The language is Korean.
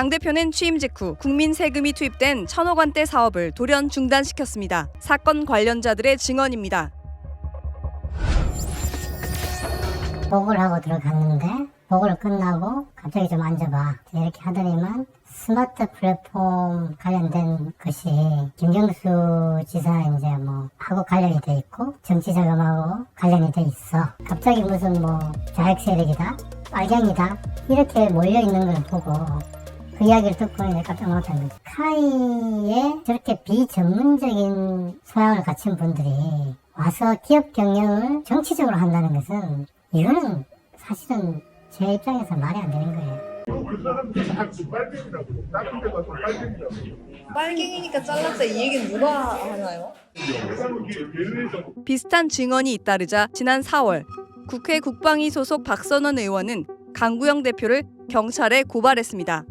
강 대표는 취임 직후 국민 세금이 투입된 천억 원대 사업을 돌연 중단시켰습니다. 사건 관련자들의 증언입니다. 보고를 하고 들어갔는데 보고를 끝나고 갑자기 좀 앉아봐 이렇게 하더니만 스마트 플랫폼 관련된 것이 김경수 지사 이제 뭐 하고 관련이 돼 있고 정치 자금하고 관련이 돼 있어 갑자기 무슨 뭐 자익 세력이다 빨갱이다 이렇게 몰려 있는 걸 보고 그 이야기를 듣고 이제 깜짝 놀랐다는 거죠. 카이에 저렇게 비전문적인 소양을 갖춘 분들이 와서 기업 경영을 정치적으로 한다는 것은 이거는 사실은 제 입장에서 말이 안 되는 거예요. 그 사람들이 다그 빨갱이라고 다른 데 가서 빨갱이라고 빨갱이니까 잘랐다 이 얘기는 누가 하나요? 비슷한 증언이 잇따르자 지난 4월 국회 국방위 소속 박선원 의원은 강구영 대표를 경찰에 고발했습니다.